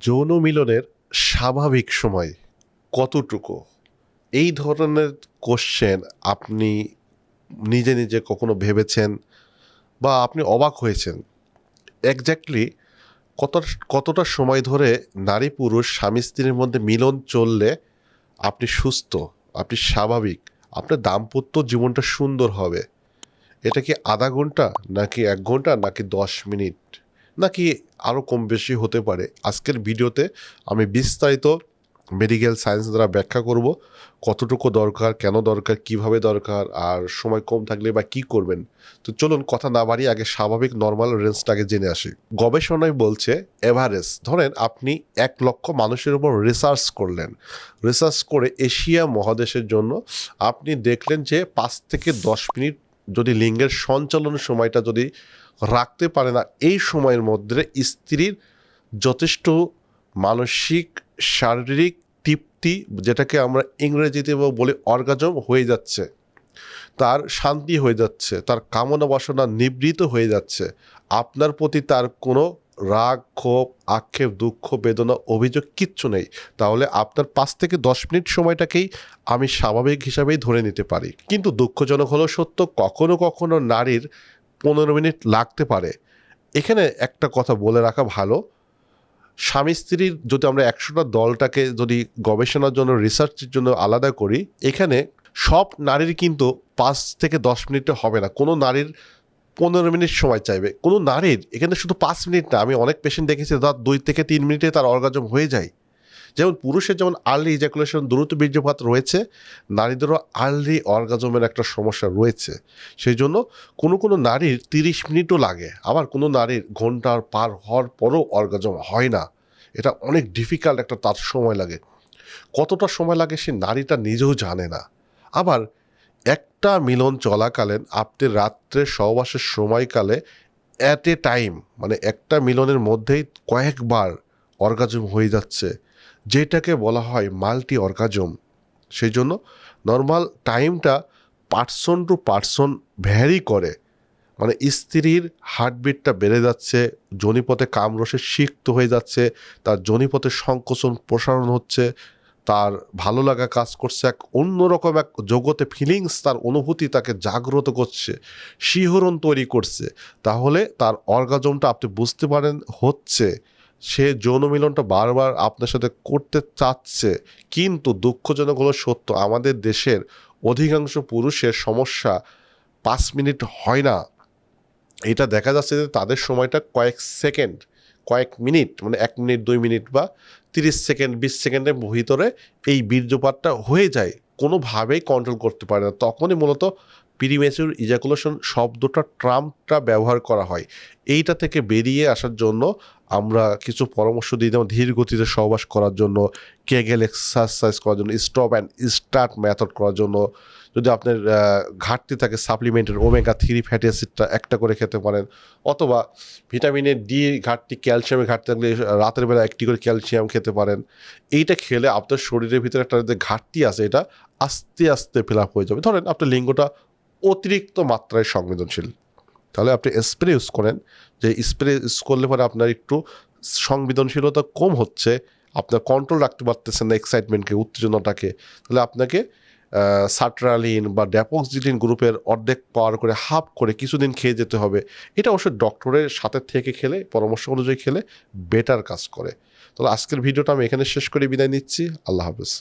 যৌন মিলনের স্বাভাবিক সময় কতটুকু? এই ধরনের কোশ্চেন আপনি নিজে নিজে কখনো ভেবেছেন বা আপনি অবাক হয়েছেন? এক্স্যাক্টলি কত কতটা সময় ধরে নারী পুরুষ স্বামী স্ত্রীর মধ্যে মিলন চললে আপনি সুস্থ, আপনি স্বাভাবিক, আপনার দাম্পত্য জীবনটা সুন্দর হবে? এটা কি আধা ঘণ্টা নাকি এক ঘণ্টা নাকি দশ মিনিট? নাকি আরও কম বেশি হতে পারে? আজকের ভিডিওতে আমি বিস্তারিত মেডিকেল সায়েন্স দ্বারা ব্যাখ্যা করব, কতটুকু দরকার, কেন দরকার, কীভাবে দরকার, আর সময় কম থাকলে বা কি করবেন। তো চলুন কথা না বাড়িয়ে আগে স্বাভাবিক নর্মাল রেঞ্জটাকে জেনে আসি। গবেষণায় বলছে এভারেজ ধরেন আপনি এক লক্ষ মানুষের উপর রিসার্চ করলেন। রিসার্চ করে এশিয়া মহাদেশের জন্য আপনি দেখলেন যে পাঁচ থেকে দশ মিনিট যদি লিঙ্গের সঞ্চালন সময়টা যদি রাখতে পারে না, এই সময়ের মধ্যে স্ত্রীর যথেষ্ট মানসিক, শারীরিক তৃপ্তি, যেটাকে আমরা ইংরেজিতে বলি অর্গাজম, হয়ে যাচ্ছে। তার শান্তি হয়ে যাচ্ছে, তার কামনা বাসনা নিবৃত হয়ে যাচ্ছে। আপনার প্রতি তার কোনো রাগ, ক্ষোভ, আক্ষেপ, দুঃখ, বেদনা, অভিযোগ কিচ্ছু নেই। তাহলে আপনার পাঁচ থেকে দশ মিনিট সময়টাকেই আমি স্বাভাবিক হিসাবেই ধরে নিতে পারি। কিন্তু দুঃখজনক হলো সত্য, কখনো কখনো নারীর পনেরো মিনিট লাগতে পারে। এখানে একটা কথা বলে রাখা ভালো। স্বামী স্ত্রীর যদি আমরা একশোটা দলটাকে যদি গবেষণার জন্য রিসার্চের জন্য আলাদা করি, এখানে সব নারীর কিন্তু পাঁচ থেকে দশ মিনিটে হবে না। কোনো নারীর পনেরো মিনিট সময় চাইবে। কোনো নারীর, এখানে শুধু পাঁচ মিনিট না, আমি অনেক পেশেন্ট দেখেছি, তার দুই থেকে তিন মিনিটে তার অর্গাজম হয়ে যায়। যেমন পুরুষের যেমন আর্লি ইজাকুলেশন দ্রুত বীর্যপাত রয়েছে, নারীদেরও আর্লি অর্গাজমের একটা সমস্যা রয়েছে। সেই জন্য কোনো কোনো নারীর তিরিশ মিনিটও লাগে, আবার কোনো নারীর ঘণ্টার পার হওয়ার পরও অর্গাজম হয় না। এটা অনেক ডিফিকাল্ট একটা তার সময় লাগে। কতটা সময় লাগে সে নারীটা নিজেও জানে না। আবার একটা মিলন চলাকালীন আপনি রাত্রে সহবাসের সময়কালে অ্যাট এ টাইম মানে একটা মিলনের মধ্যেই কয়েকবার অর্গাজম হয়ে যাচ্ছে, যেটাকে বলা হয় মাল্টি অর্গাজম সেই জন্য নর্মাল টাইমটা পার্সন টু পার্সন ভ্যারি করে মানে স্ত্রীর হার্টবিটটা বেড়ে যাচ্ছে, জনিপথে কামরসে সিক্ত হয়ে যাচ্ছে, তার জনিপথে সংকোচন প্রসারণ হচ্ছে তার ভালো লাগা কাজ করছে এক অন্যরকম এক জগতে ফিলিংস তার অনুভূতি তাকে জাগ্রত করছে, শিহরণ তৈরি করছে। তাহলে তার অর্গাজমটা আপনি বুঝতে পারেন হচ্ছে, সে যৌন মিলনটা বারবার আপনার সাথে করতে চাচ্ছে, কিন্তু দুঃখজনক হলো সত্য, আমাদের দেশের অধিকাংশ পুরুষের সমস্যা পাঁচ মিনিট হয় না। এটা দেখা যাচ্ছে যে তাদের সময়টা কয়েক সেকেন্ড। কয়েক মিনিট মানে এক মিনিট, দুই মিনিট বা তিরিশ সেকেন্ড, বিশ সেকেন্ডের ভিতরে এই বীর্যপাতটা হয়ে যায়, কোনোভাবেই কন্ট্রোল করতে পারে না। তখনই মূলত প্রিমেচুর ইজাকুলেশন শব্দটা ট্রাম্পটা ব্যবহার করা হয়। এইটা থেকে বেরিয়ে আসার জন্য আমরা কিছু পরামর্শ দিই যেমন ধীর গতিতে সহবাস করার জন্য, কেগেল এক্সারসাইজ করার জন্য স্টপ অ্যান্ড স্টার্ট মেথড করার জন্য। যদি আপনার ঘাটতি থাকে সাপ্লিমেন্টের ওমেগা থ্রি ফ্যাটি অ্যাসিডটা একটা করে খেতে পারেন। অথবা ভিটামিনের ডি ঘাটতি ক্যালসিয়ামের ঘাটতি থাকলে রাতের বেলা একটি করে ক্যালসিয়াম খেতে পারেন। এইটা খেলে আপনার শরীরের ভিতরে একটা যে ঘাটতি আছে, এটা আস্তে আস্তে ফিল আপ হয়ে যাবে। ধরেন আপনার লিঙ্গটা অতিরিক্ত মাত্রায় সংবেদনশীল। তাহলে আপনি স্প্রে ইউজ করেন, যে স্প্রে ইউজ করলে পরে আপনার একটু সংবেদনশীলতা কম হচ্ছে, আপনার কন্ট্রোল রাখতে পারতেছেন না এক্সাইটমেন্টকে উত্তেজনাটাকে। তাহলে আপনাকে সাট্রালিন বা ড্যাপক্সিলিন গ্রুপের অর্ধেক পাওয়ার করে হাফ করে কিছুদিন খেয়ে যেতে হবে। এটা অবশ্যই ডক্টরের সাথে থেকে খেলে, পরামর্শ অনুযায়ী খেলে বেটার কাজ করে। তাহলে আজকের ভিডিওটা আমি এখানে শেষ করে বিদায় নিচ্ছি। আল্লাহ হাফেজ।